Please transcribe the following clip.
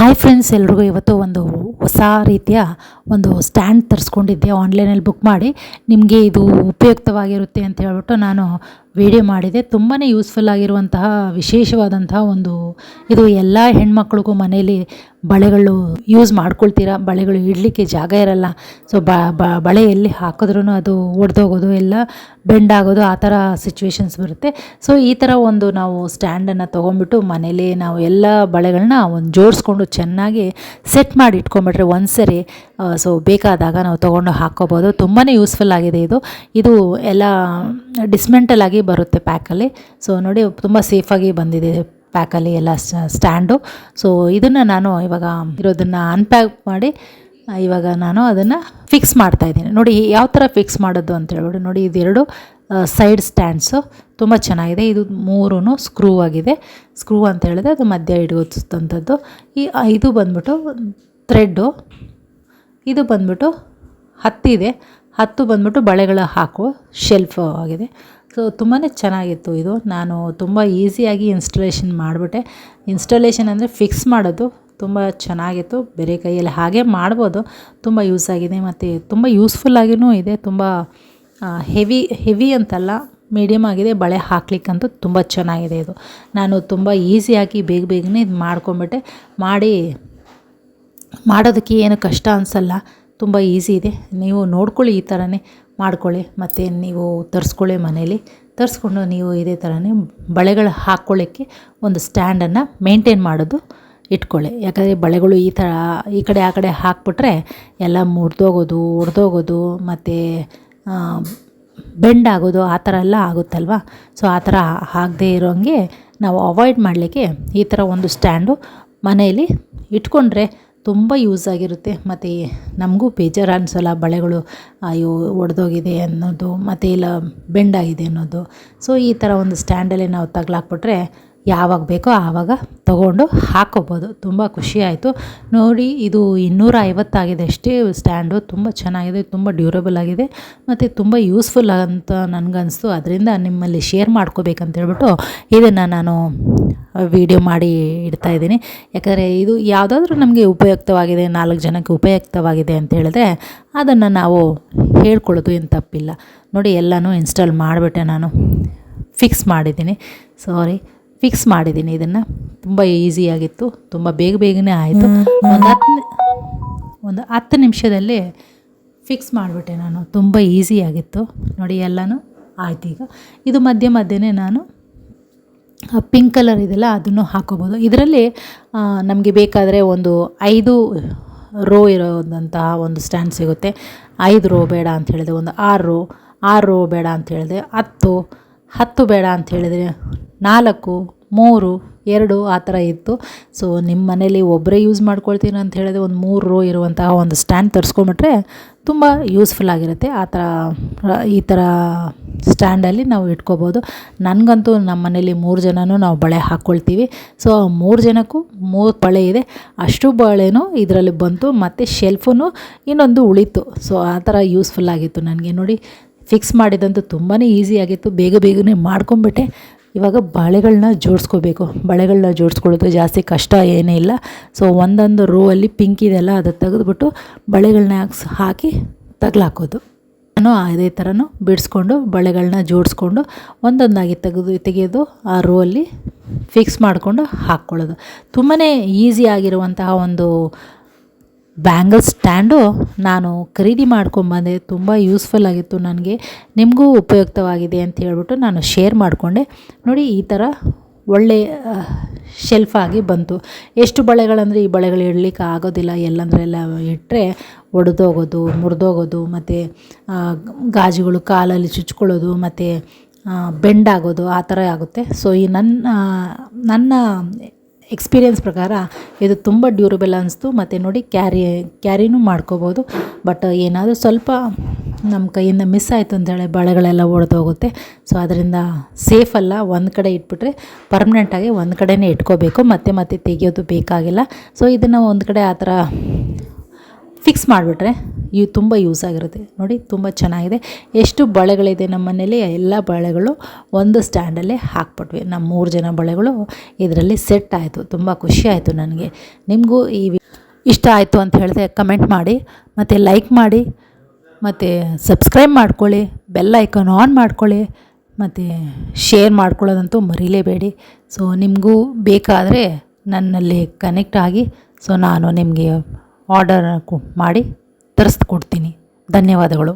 Hi friends ಎಲ್ರಿಗೂ ಇವತ್ತು ಒಂದು ಹೊಸ ರೀತಿಯ ಒಂದು ಸ್ಟ್ಯಾಂಡ್ ತರಿಸ್ಕೊಂಡಿದ್ದೆ ಆನ್ಲೈನಲ್ಲಿ ಬುಕ್ ಮಾಡಿ. ನಿಮಗೆ ಇದು ಉಪಯುಕ್ತವಾಗಿರುತ್ತೆ ಅಂತ ಹೇಳ್ಬಿಟ್ಟು ನಾನು ವಿಡಿಯೋ ಮಾಡಿದೆ. ತುಂಬಾ ಯೂಸ್ಫುಲ್ ಆಗಿರುವಂತಹ ವಿಶೇಷವಾದಂತಹ ಒಂದು ಇದು ಎಲ್ಲ ಹೆಣ್ಮಕ್ಳಿಗೂ ಮನೇಲಿ ಬಳೆಗಳು ಯೂಸ್ ಮಾಡ್ಕೊಳ್ತೀರಾ? ಬಳೆಗಳು ಇಡಲಿಕ್ಕೆ ಜಾಗ ಇರಲ್ಲ. ಸೊ ಬಳೆ ಎಲ್ಲಿ ಹಾಕಿದ್ರೂ ಅದು ಒಡೆದೋಗೋದು ಎಲ್ಲ ಬೆಂಡ್ ಆಗೋದು ಆ ಥರ ಸಿಚುವೇಶನ್ಸ್ ಬರುತ್ತೆ. ಸೊ ಈ ಥರ ಒಂದು ನಾವು ಸ್ಟ್ಯಾಂಡನ್ನು ತೊಗೊಂಡ್ಬಿಟ್ಟು ಮನೇಲಿ ನಾವು ಎಲ್ಲ ಬಳೆಗಳನ್ನ ಒಂದು ಜೋಡಿಸ್ಕೊಂಡು ಚೆನ್ನಾಗಿ ಸೆಟ್ ಮಾಡಿ ಇಟ್ಕೊಂಬಿಟ್ರೆ ಒಂದ್ಸರಿ ಸೊ ಬೇಕಾದಾಗ ನಾವು ತೊಗೊಂಡು ಹಾಕ್ಕೋಬೋದು. ತುಂಬಾ ಯೂಸ್ಫುಲ್ ಆಗಿದೆ ಇದು. ಇದು ಎಲ್ಲ ಡಿಸ್ಮೆಂಟಲ್ ಆಗಿ ಬರುತ್ತೆ ಪ್ಯಾಕಲ್ಲಿ. ಸೊ ನೋಡಿ, ತುಂಬ ಸೇಫಾಗಿ ಬಂದಿದೆ ಪ್ಯಾಕಲ್ಲಿ ಎಲ್ಲ ಸ್ಟ್ಯಾಂಡು. ಸೊ ಇದನ್ನು ನಾನು ಇವಾಗ ಇರೋದನ್ನು ಅನ್ಪ್ಯಾಕ್ ಮಾಡಿ, ಇವಾಗ ನಾನು ಅದನ್ನು ಫಿಕ್ಸ್ ಮಾಡ್ತಾ ಇದ್ದೀನಿ. ನೋಡಿ, ಯಾವ ಥರ ಫಿಕ್ಸ್ ಮಾಡೋದು ಅಂತ ಹೇಳ್ಬಿಟ್ಟು, ನೋಡಿ ಇದೆರಡು ಸೈಡ್ ಸ್ಟ್ಯಾಂಡ್ಸು ತುಂಬ ಚೆನ್ನಾಗಿದೆ. ಇದು ಮೂರೂ ಸ್ಕ್ರೂ ಆಗಿದೆ. ಸ್ಕ್ರೂ ಅಂತ ಹೇಳಿದ್ರೆ ಅದು ಮಧ್ಯ ಹಿಡಿಯೋದಂಥದ್ದು ಈ ಇದು ಬಂದ್ಬಿಟ್ಟು ಥ್ರೆಡ್ಡು ಇದು ಬಂದ್ಬಿಟ್ಟು ಹತ್ತಿದೆ. ಹತ್ತು ಬಂದ್ಬಿಟ್ಟು ಬಳೆಗಳ ಹಾಕುವ ಶೆಲ್ಫ್ ಆಗಿದೆ. ಸೊ ತುಂಬಾ ಚೆನ್ನಾಗಿತ್ತು ಇದು. ನಾನು ತುಂಬ ಈಸಿಯಾಗಿ ಇನ್ಸ್ಟಾಲೇಷನ್ ಮಾಡಿಬಿಟ್ಟೆ. ಇನ್ಸ್ಟಾಲೇಷನ್ ಅಂದರೆ ಫಿಕ್ಸ್ ಮಾಡೋದು. ತುಂಬ ಚೆನ್ನಾಗಿತ್ತು. ಬೇರೆ ಕೈಯಲ್ಲಿ ಹಾಗೆ ಮಾಡ್ಬೋದು. ತುಂಬ ಯೂಸ್ ಆಗಿದೆ ಮತ್ತು ತುಂಬ ಯೂಸ್ಫುಲ್ಲಾಗಿಯೂ ಇದೆ. ತುಂಬ ಹೆವಿ ಹೆವಿ ಅಂತಲ್ಲ ಮೀಡಿಯಮ್ ಆಗಿದೆ. ಬಳೆ ಹಾಕ್ಲಿಕ್ಕಂತೂ ತುಂಬ ಚೆನ್ನಾಗಿದೆ ಇದು. ನಾನು ತುಂಬ ಈಸಿಯಾಗಿ ಬೇಗ ಬೇಗನೆ ಇದು ಮಾಡ್ಕೊಂಬಿಟ್ಟೆ ಮಾಡಿ, ಮಾಡೋದಕ್ಕೆ ಏನು ಕಷ್ಟ ಅನಿಸಲ್ಲ. ತುಂಬ ಈಸಿ ಇದೆ. ನೀವು ನೋಡ್ಕೊಳ್ಳಿ ಈ ಥರನೇ ಮಾಡ್ಕೊಳ್ಳಿ ಮತ್ತು ನೀವು ತರಿಸ್ಕೊಳ್ಳಿ ಮನೇಲಿ. ತರಿಸ್ಕೊಂಡು ನೀವು ಇದೇ ಥರನೇ ಬಳೆಗಳು ಹಾಕ್ಕೊಳ್ಳೋಕ್ಕೆ ಒಂದು ಸ್ಟ್ಯಾಂಡನ್ನು ಮೇಂಟೈನ್ ಮಾಡೋದು ಇಟ್ಕೊಳ್ಳಿ. ಯಾಕಂದರೆ ಬಳೆಗಳು ಈ ಥರ ಈ ಕಡೆ ಆ ಕಡೆ ಹಾಕ್ಬಿಟ್ರೆ ಎಲ್ಲ ಮುರಿದೋಗೋದು, ಒಡೆದೋಗೋದು ಮತ್ತು ಬೆಂಡ್ ಆಗೋದು ಆ ಥರ ಎಲ್ಲ ಆಗುತ್ತಲ್ವ? ಸೊ ಆ ಥರ ಆಗದೇ ಇರೋಂಗೆ ನಾವು ಅವಾಯ್ಡ್ ಮಾಡಲಿಕ್ಕೆ ಈ ಥರ ಒಂದು ಸ್ಟ್ಯಾಂಡು ಮನೆಯಲ್ಲಿ ಇಟ್ಕೊಂಡ್ರೆ ತುಂಬ ಯೂಸ್ ಆಗಿರುತ್ತೆ. ಮತ್ತು ನಮಗೂ ಬೇಜಾರು ಅನಿಸಲ್ಲ ಬಳೆಗಳು, ಅಯ್ಯೋ, ಒಡೆದೋಗಿದೆ ಅನ್ನೋದು, ಮತ್ತು ಇಲ್ಲ ಬೆಂಡಾಗಿದೆ ಅನ್ನೋದು. ಸೊ ಈ ಥರ ಒಂದು ಸ್ಟ್ಯಾಂಡಲ್ಲಿ ನಾವು ತಗ್ಲಾಕ್ಬಿಟ್ರೆ ಯಾವಾಗ ಬೇಕೋ ಆವಾಗ ತಗೊಂಡು ಹಾಕೋಬೋದು. ತುಂಬ ಖುಷಿ ಆಯಿತು. ನೋಡಿ, ಇದು ಇನ್ನೂರ ಐವತ್ತಾಗಿದೆ ಅಷ್ಟೇ ಸ್ಟ್ಯಾಂಡು. ತುಂಬ ಚೆನ್ನಾಗಿದೆ, ತುಂಬ ಡ್ಯೂರಬಲ್ ಆಗಿದೆ, ಮತ್ತು ತುಂಬ ಯೂಸ್ಫುಲ್ ಅಂತ ನನಗನ್ನಿಸ್ತು ಅದರಿಂದ ನಿಮ್ಮಲ್ಲಿ ಶೇರ್ ಮಾಡ್ಕೋಬೇಕಂತ ಹೇಳ್ಬಿಟ್ಟು ಇದನ್ನು ನಾನು ವಿಡಿಯೋ ಮಾಡಿ ಇಡ್ತಾ ಇದ್ದೀನಿ. ಯಾಕಂದರೆ ಇದು ಯಾವುದಾದ್ರೂ ನಮಗೆ ಉಪಯುಕ್ತವಾಗಿದೆ ನಾಲ್ಕು ಜನಕ್ಕೆ ಉಪಯುಕ್ತವಾಗಿದೆ ಅಂತ ಹೇಳಿದ್ರೆ ಅದನ್ನು ನಾವು ಹೇಳ್ಕೊಳ್ಳೋದು ಏನು ತಪ್ಪಿಲ್ಲ. ನೋಡಿ ಎಲ್ಲನೂ ಇನ್ಸ್ಟಾಲ್ ಮಾಡಿಬಿಟ್ಟೆ ನಾನು. ಫಿಕ್ಸ್ ಮಾಡಿದ್ದೀನಿ. ಸಾರಿ ಫಿಕ್ಸ್ ಮಾಡಿದ್ದೀನಿ ಇದನ್ನು. ತುಂಬ ಈಸಿಯಾಗಿತ್ತು ತುಂಬ ಬೇಗ ಬೇಗನೆ ಆಯಿತು. ಒಂದು ಹತ್ತು ಒಂದು ಹತ್ತು ನಿಮಿಷದಲ್ಲಿ ಫಿಕ್ಸ್ ಮಾಡಿಬಿಟ್ಟೆ ನಾನು. ತುಂಬ ಈಸಿಯಾಗಿತ್ತು ನೋಡಿ ಎಲ್ಲನೂ ಆಯ್ತು ಈಗ. ಇದು ಮಧ್ಯೆ ಮಧ್ಯೆ ನಾನು ಪಿಂಕ್ ಕಲರ್ ಇದೆಲ್ಲ ಅದನ್ನು ಹಾಕೋಬೋದು. ಇದರಲ್ಲಿ ನಮಗೆ ಬೇಕಾದರೆ ಒಂದು ಐದು ರೋ ಇರೋದಂತಹ ಒಂದು ಸ್ಟ್ಯಾಂಡ್ ಸಿಗುತ್ತೆ. ಐದು ರೋ ಬೇಡ ಅಂತ ಹೇಳಿದೆ ಒಂದು ಆರು ರೋ ಆರು ರೋ ಬೇಡ ಅಂತ ಹೇಳಿದೆ ಹತ್ತು ಹತ್ತು ಬೇಡ ಅಂತ ಹೇಳಿದರೆ ನಾಲ್ಕು, ಮೂರು, ಎರಡು ಆ ಥರ ಇತ್ತು. ಸೊ ನಿಮ್ಮ ಮನೇಲಿ ಒಬ್ಬರೇ ಯೂಸ್ ಮಾಡ್ಕೊಳ್ತೀನಿ ಅಂತ ಹೇಳಿದ್ರೆ ಒಂದು ಮೂರು ರೋ ಇರುವಂತಹ ಒಂದು ಸ್ಟ್ಯಾಂಡ್ ತರಿಸ್ಕೊಂಬಿಟ್ರೆ ತುಂಬ ಯೂಸ್ಫುಲ್ ಆಗಿರುತ್ತೆ. ಆ ಥರ, ಈ ಥರ ಸ್ಟ್ಯಾಂಡಲ್ಲಿ ನಾವು ಇಟ್ಕೋಬೋದು. ನನಗಂತೂ ನಮ್ಮ ಮನೇಲಿ ಮೂರು ಜನನೂ ನಾವು ಬಳೆ ಹಾಕ್ಕೊಳ್ತೀವಿ ಸೊ ಮೂರು ಜನಕ್ಕೂ ಮೂರು ಬಳೆ ಇದೆ. ಅಷ್ಟು ಬಳೆನೂ ಇದರಲ್ಲಿ ಬಂತು, ಮತ್ತು ಶೆಲ್ಫೂ ಇನ್ನೊಂದು ಉಳಿತು. ಸೊ ಆ ಥರ ಯೂಸ್ಫುಲ್ ಆಗಿತ್ತು ನನಗೆ ನೋಡಿ. ಫಿಕ್ಸ್ ಮಾಡಿದಂತೂ ತುಂಬಾ ಈಸಿ ಆಗಿತ್ತು. ಬೇಗ ಬೇಗನೆ ಮಾಡ್ಕೊಂಬಿಟ್ಟೆ. ಇವಾಗ ಬಳೆಗಳನ್ನ ಜೋಡಿಸ್ಕೋಬೇಕು. ಬಳೆಗಳನ್ನ ಜೋಡಿಸ್ಕೊಳ್ಳೋದು ಜಾಸ್ತಿ ಕಷ್ಟ ಏನೇ ಇಲ್ಲ. ಸೊ ಒಂದೊಂದು ರೋ ಅಲ್ಲಿ ಪಿಂಕ್ ಇದೆಲ್ಲ ಅದು ತೆಗೆದುಬಿಟ್ಟು ಬಳೆಗಳನ್ನ ಹಾಕಿ ತಗ್ಲಾಕೋದು. ಅದೇ ಥರನೂ ಬಿಡಿಸ್ಕೊಂಡು ಬಳೆಗಳನ್ನ ಜೋಡಿಸ್ಕೊಂಡು ಒಂದೊಂದಾಗಿ ತೆಗೆದು ತೆಗೆದು ಆ ರೋ ಅಲ್ಲಿ ಫಿಕ್ಸ್ ಮಾಡಿಕೊಂಡು ಹಾಕ್ಕೊಳ್ಳೋದು. ತುಂಬಾ ಆಗಿರುವಂತಹ ಒಂದು ಬ್ಯಾಂಗಲ್ ಸ್ಟ್ಯಾಂಡು ನಾನು ಖರೀದಿ ಮಾಡ್ಕೊಂಬಂದೆ. ತುಂಬ ಯೂಸ್ಫುಲ್ ಆಗಿತ್ತು ನನಗೆ. ನಿಮಗೂ ಉಪಯುಕ್ತವಾಗಿದೆ ಅಂತ ಹೇಳ್ಬಿಟ್ಟು ನಾನು ಶೇರ್ ಮಾಡಿಕೊಂಡೆ. ನೋಡಿ, ಈ ಥರ ಒಳ್ಳೆ ಶೆಲ್ಫ್ ಆಗಿ ಬಂತು. ಎಷ್ಟು ಬಳೆಗಳಂದರೆ ಈ ಬಳೆಗಳು ಇಡಲಿಕ್ಕೆ ಆಗೋದಿಲ್ಲ. ಎಲ್ಲಂದ್ರೆಲ್ಲ ಇಟ್ಟರೆ ಒಡೆದೋಗೋದು ಮುರಿದೋಗೋದು ಮತ್ತು ಗಾಜುಗಳು ಕಾಲಲ್ಲಿ ಚುಚ್ಕೊಳ್ಳೋದು, ಮತ್ತು ಬೆಂಡಾಗೋದು ಆ ಥರ ಆಗುತ್ತೆ. ಸೊ ಈ ನನ್ನ ನನ್ನ ಎಕ್ಸ್ಪೀರಿಯೆನ್ಸ್ ಪ್ರಕಾರ ಇದು ತುಂಬ ಡ್ಯೂರಬಲ್ ಅನ್ನಿಸ್ತು ಮತ್ತು ನೋಡಿ, ಕ್ಯಾರಿ, ಕ್ಯಾರಿನೂ ಮಾಡ್ಕೋಬೋದು. ಬಟ್ ಏನಾದರೂ ಸ್ವಲ್ಪ ನಮ್ಮ ಕೈಯಿಂದ ಮಿಸ್ ಆಯಿತು ಅಂತೇಳಿ ಬಳೆಗಳೆಲ್ಲ ಒಡೆದೋಗುತ್ತೆ. ಸೊ ಅದರಿಂದ ಸೇಫ್ ಅಲ್ಲ, ಒಂದು ಕಡೆ ಇಟ್ಬಿಟ್ರೆ ಪರ್ಮನೆಂಟಾಗಿ ಒಂದು ಕಡೆನೇ ಇಟ್ಕೋಬೇಕು, ಮತ್ತೆ ಮತ್ತೆ ತೆಗೆಯೋದು ಬೇಕಾಗಿಲ್ಲ. ಸೊ ಇದನ್ನು ಒಂದು ಕಡೆ ಆ ಥರ ಫಿಕ್ಸ್ ಮಾಡಿಬಿಟ್ರೆ ಇವು ತುಂಬ ಯೂಸ್ ಆಗಿರುತ್ತೆ. ನೋಡಿ, ತುಂಬ ಚೆನ್ನಾಗಿದೆ. ಎಷ್ಟು ಬಳೆಗಳಿದೆ ನಮ್ಮ ಮನೇಲಿ, ಎಲ್ಲ ಬಳೆಗಳು ಒಂದು ಸ್ಟ್ಯಾಂಡಲ್ಲೇ ಹಾಕ್ಬಿಟ್ವಿ. ನಮ್ಮ ಮೂರು ಜನ ಬಳೆಗಳು ಇದರಲ್ಲಿ ಸೆಟ್ ಆಯಿತು, ತುಂಬ ಖುಷಿ ಆಯಿತು ನನಗೆ. ನಿಮಗೂ ಈ ಇಷ್ಟ ಆಯಿತು ಅಂತ ಹೇಳಿದೆ ಕಮೆಂಟ್ ಮಾಡಿ, ಮತ್ತು ಲೈಕ್ ಮಾಡಿ. ಮತ್ತು ಸಬ್ಸ್ಕ್ರೈಬ್ ಮಾಡ್ಕೊಳ್ಳಿ ಬೆಲ್ ಐಕಾನ್ ಆನ್ ಮಾಡ್ಕೊಳ್ಳಿ, ಮತ್ತು ಶೇರ್ ಮಾಡ್ಕೊಳ್ಳೋದಂತೂ ಮರೀಲೇಬೇಡಿ. ಸೊ ನಿಮಗೂ ಬೇಕಾದರೆ ನನ್ನಲ್ಲಿ ಕನೆಕ್ಟ್ ಆಗಿ ಸೊ ನಾನು ನಿಮಗೆ ಆರ್ಡರ್ ಮಾಡಿ ತರಿಸ್ಕೊಡ್ತೀನಿ. ಧನ್ಯವಾದಗಳು.